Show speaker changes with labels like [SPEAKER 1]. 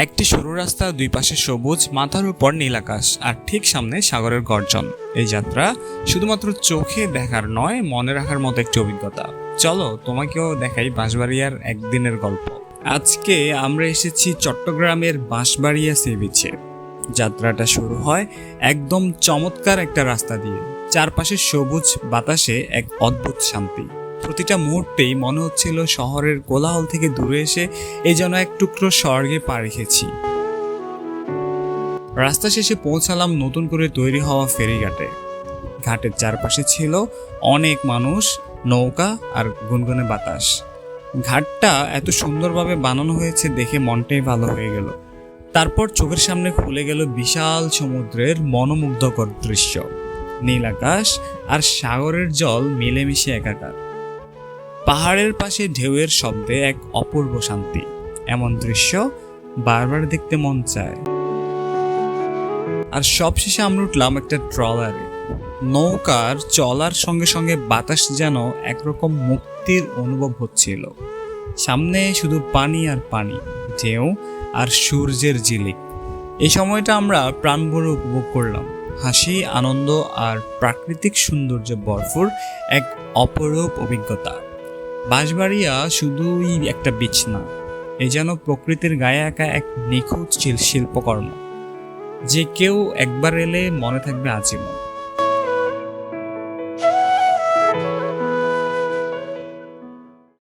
[SPEAKER 1] একটি সরু রাস্তা, দুই পাশে সবুজ, মাথার উপর নীল আকাশ, আর ঠিক সামনে সাগরের গর্জন। এই যাত্রা শুধুমাত্র চোখে দেখার নয়, মনে রাখার মতো একটি অভিজ্ঞতা। চলো, তোমাকেও দেখাই বাঁশবাড়িয়ার একদিনের গল্প। আজকে আমরা এসেছি চট্টগ্রামের বাঁশবাড়িয়া সি যাত্রাটা শুরু হয় একদম চমৎকার একটা রাস্তা দিয়ে। চারপাশে সবুজ বাতাসে এক অদ্ভুত শান্তি। প্রতিটা মুহূর্তেই মনে হচ্ছিল শহরের কোলাহল থেকে দূরে এসে এই যেন এক টুকরো স্বর্গে পা রেখেছি। রাস্তা শেষে পৌঁছালাম নতুন করে তৈরি হওয়া ফেরিঘাটে। ঘাটের চারপাশে ছিল অনেক মানুষ, নৌকা আর গুনগুনে বাতাস। ঘাটটা এত সুন্দরভাবে বানানো হয়েছে দেখে মনটাই ভালো হয়ে গেল। তারপর চোখের সামনে খুলে গেল বিশাল সমুদ্রের মনোমুগ্ধকর দৃশ্য। নীল আকাশ আর সাগরের জল মিলেমিশে একাকার। পাহাড়ের পাশে ঢেউয়ের শব্দে এক অপূর্ব শান্তি। এমন দৃশ্য বারবার দেখতে মন চায়। আর সবশেষে আমরা উঠলাম একটা ট্রলারে। নৌকার চলার সঙ্গে সঙ্গে বাতাস যেন একরকম মুক্তির অনুভব হচ্ছিল। সামনে শুধু পানি আর পানি, ঢেউ আর সূর্যের জিলিক এই সময়টা আমরা প্রাণভরে উপভোগ করলাম। হাসি, আনন্দ আর প্রাকৃতিক সৌন্দর্যে ভরপুর এক অপরূপ অভিজ্ঞতা। বাঁশবাড়িয়া শুধুই একটা বিচ না, এ যেন প্রকৃতির গায়ে একা এক নিখুঁত শিল- শিল্পকর্ম যে কেউ একবার এলে মনে থাকবে আজীবন।